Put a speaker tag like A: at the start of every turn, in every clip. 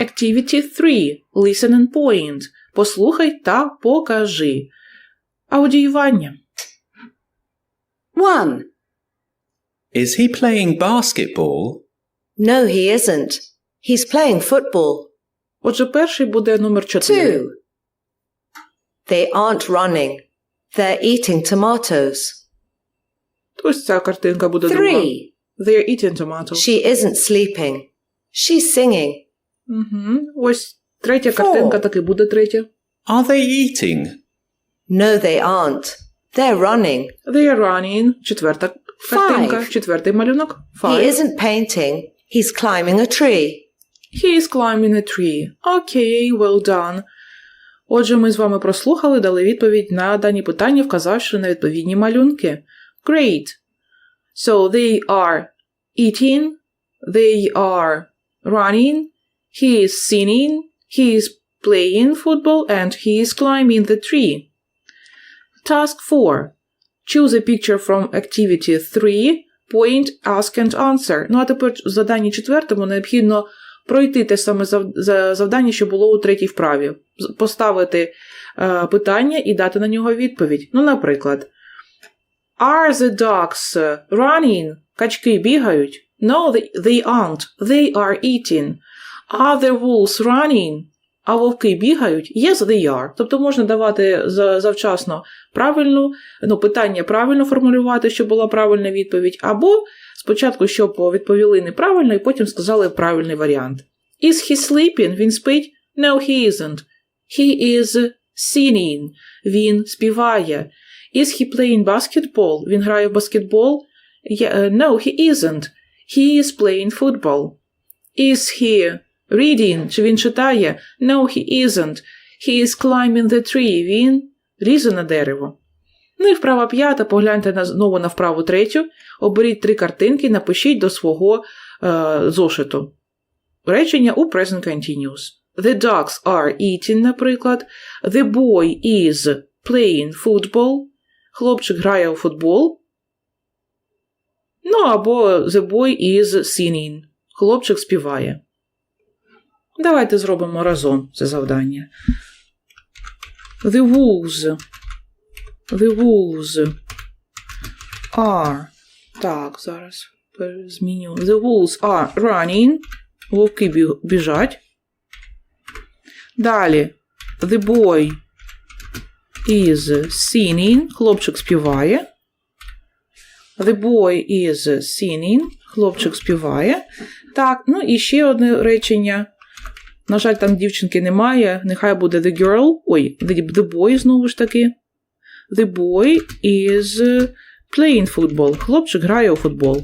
A: Activity 3. Listen and point. Послухай та покажи. Аудіювання.
B: 1.
C: Is he playing basketball?
B: No, he isn't. He's playing football.
A: Отже, перший буде номер 4.
B: 2. They aren't running. They're eating tomatoes.
A: Ось ця картинка буде друга.
B: 3.
A: They're eating tomatoes.
B: She isn't sleeping. She's singing.
A: Угу. Ось третя
B: Four.
A: картинка таки буде третя.
C: Are they eating?
B: No, they aren't. They're running.
A: They are running. Четверта картинка.
B: Five.
A: Четвертий малюнок.
B: He isn't painting. He's climbing a tree.
A: He is climbing a tree. Окей, well done. Отже, ми з вами прослухали, дали відповідь на дані питання, вказавши на відповідні малюнки. Great. So they are eating, they are running, he is singing, he is playing football, and he is climbing the tree. Task 4. Choose a picture from activity 3, point, ask and answer. Ну а тепер в заданні четвертому необхідно пройти те саме за- завдання, що було у третій вправі. Поставити е, питання і дати на нього відповідь. Ну, наприклад, Are the uh, running? Качки бігають? No, they aren't. They are eating. Are the wolves running? А вовки бігають? Yes, they are. Тобто можна давати завчасно правильну, ну, питання правильно формулювати, щоб була правильна відповідь, або спочатку, щоб відповіли неправильно, і потім сказали правильний варіант. Is he sleeping? Він спить? No, he isn't. He is singing. Він співає. Is he playing basketball? Він грає в баскетбол? Uh, no, he isn't. He is playing football. Is he reading? Чи він читає? No, he isn't. He is climbing the tree. Він лізе на дерево. Ну і вправа п'ята, погляньте на, знову на вправу третю, оберіть три картинки, напишіть до свого е, зошиту. Речення у present continuous. The dogs are eating, наприклад. The boy is playing football. Хлопчик грає у футбол. Ну або the boy is singing. Хлопчик співає. Давайте зробимо разом це завдання. The wolves. The wolves are. Так, зараз зміню. The wolves are running. Вовки біжать. Далі. The boy is singing. Хлопчик співає. The boy is singing. Хлопчик співає. Так, ну і ще одне речення. На жаль, там дівчинки немає. Нехай буде the girl. Ой, the, boy знову ж таки. The boy is playing football. Хлопчик грає у футбол.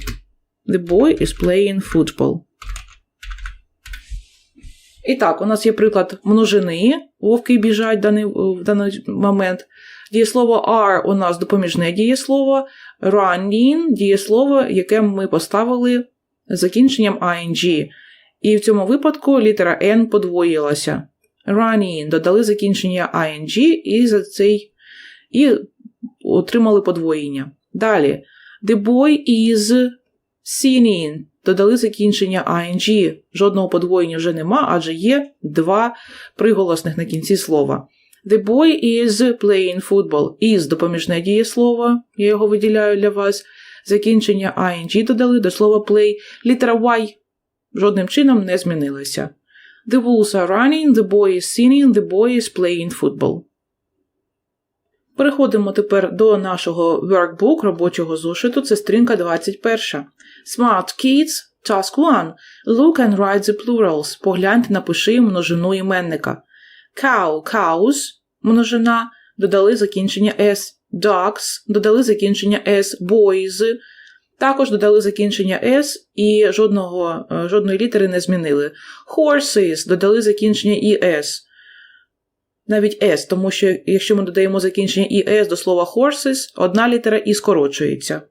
A: The boy is playing football. І так, у нас є приклад множини. Вовки біжать в даний, в даний момент. Дієслово are у нас допоміжне дієслово. Running дієслово, яке ми поставили закінченням ing. І в цьому випадку літера N подвоїлася. Running додали закінчення ing і за цей і отримали подвоєння. Далі. The boy is singing. Додали закінчення ing. Жодного подвоєння вже нема, адже є два приголосних на кінці слова. The boy is playing football. Is допоміжне дієслово. Я його виділяю для вас. Закінчення ing додали до слова play. Літера Y жодним чином не змінилася. The wolves are running, the boy is singing, the boy is playing football. Переходимо тепер до нашого workbook робочого зошиту. Це стрінка 21. Smart Kids, Task 1. Look and write the plurals. Погляньте, напиши множину іменника. Cow, cows, множина, додали закінчення s. Ducks, додали закінчення s. Boys, також додали закінчення s і жодного, е, жодної літери не змінили. Horses, додали закінчення es. Навіть s, тому що якщо ми додаємо закінчення es до слова horses, одна літера і скорочується.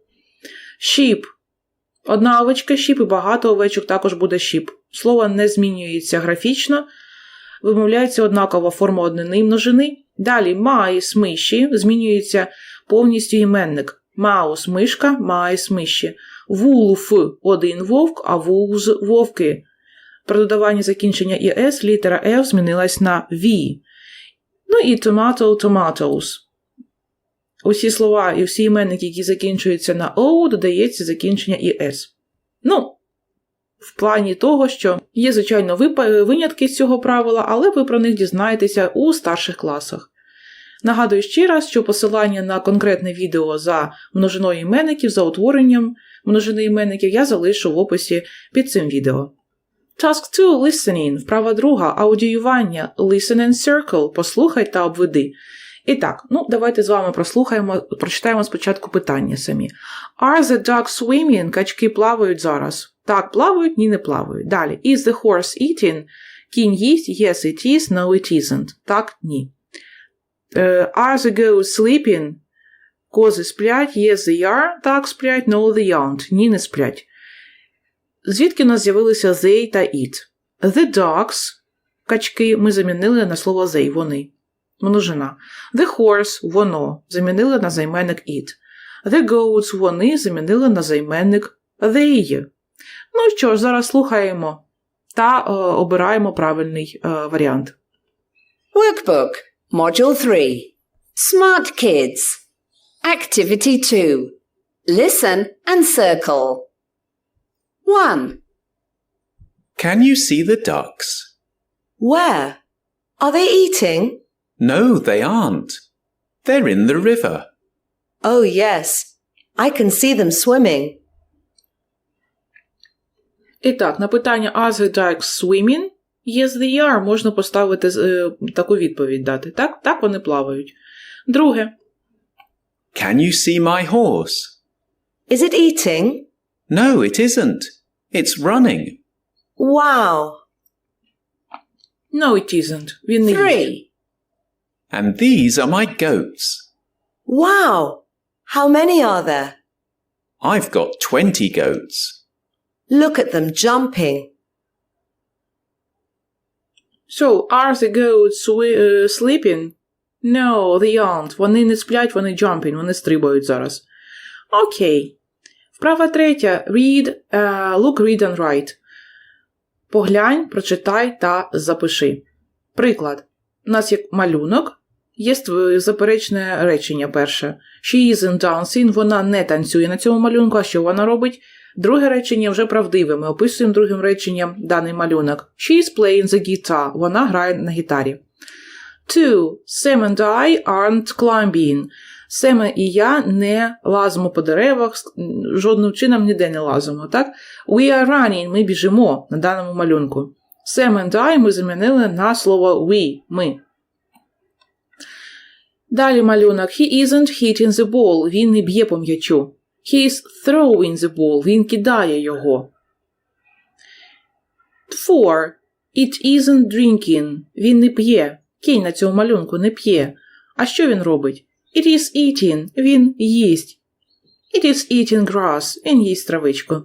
A: Sheep. Одна овечка sheep і багато овечок також буде sheep. Слово не змінюється графічно, вимовляється однакова форма однини і множини. Далі mice, миші, змінюється повністю іменник. Маус мишка, майс миші. Вулф один вовк, а вулз вовки. При додаванні закінчення «іс» літера F змінилась на V. Ну і tomato, tomatoes. Усі слова і всі іменники, які закінчуються на O, додається закінчення «іс». Ну, в плані того, що є, звичайно, винятки з цього правила, але ви про них дізнаєтеся у старших класах. Нагадую ще раз, що посилання на конкретне відео за множиною іменників, за утворенням множини іменників я залишу в описі під цим відео. Task 2 – listening. Вправа друга – аудіювання. Listen and circle. Послухай та обведи. І так, ну давайте з вами прослухаємо, прочитаємо спочатку питання самі. Are the ducks swimming? Качки плавають зараз. Так, плавають, ні, не плавають. Далі. Is the horse eating? Кінь їсть? Yes, it is. No, it isn't. Так, ні. Are the goats sleeping? Кози сплять? Yes, they are. Так, сплять. No, they aren't. Ні, не сплять. Звідки у нас з'явилися they та it? The ducks, качки, ми замінили на слово they, вони. Множина. The horse, воно, замінили на займенник it. The goats, вони замінили на займенник they. Ну що ж, зараз слухаємо та е, обираємо правильний е, варіант.
D: Workbook, Module 3. Smart Kids. Activity 2. Listen and circle. 1.
C: Can you see the ducks?
B: Where? Are they eating?
C: No, they aren't. They're in the river.
B: Oh, yes. I can see them swimming.
A: І так, на питання Are the ducks swimming? Yes, they are. Можна поставити е, таку відповідь дати. Так, так вони плавають. Друге.
C: Can you see my horse?
B: Is it eating?
C: No, it isn't. It's running.
B: Wow.
A: No, it isn't. Він не їсть.
D: 3.
C: And these are my goats.
B: Wow. How many are there?
C: I've got 20 goats.
B: Look at them jumping.
A: So, are the goats swi- е, sleeping? No, they aren't. Вони не сплять, вони jumping, вони стрибають зараз. Окей. Вправа третя. Read, е, look, read and write. Поглянь, прочитай та запиши. Приклад. У нас є малюнок, є заперечне речення перше. She isn't dancing, вона не танцює на цьому малюнку, а що вона робить? Друге речення вже правдиве. Ми описуємо другим реченням даний малюнок. She is playing the guitar. Вона грає на гітарі. Two. Sam and I aren't climbing. Семе і я не лазимо по деревах, жодним чином ніде не лазимо, так? We are running, ми біжимо на даному малюнку. Sam and I ми замінили на слово we, ми. Далі малюнок. He isn't hitting the ball. Він не б'є по м'ячу. He is throwing the ball. Він кидає його. Four. It isn't drinking. Він не п'є. Кінь на цьому малюнку не п'є. А що він робить? It is eating. Він їсть. It is eating grass. Він їсть травичку.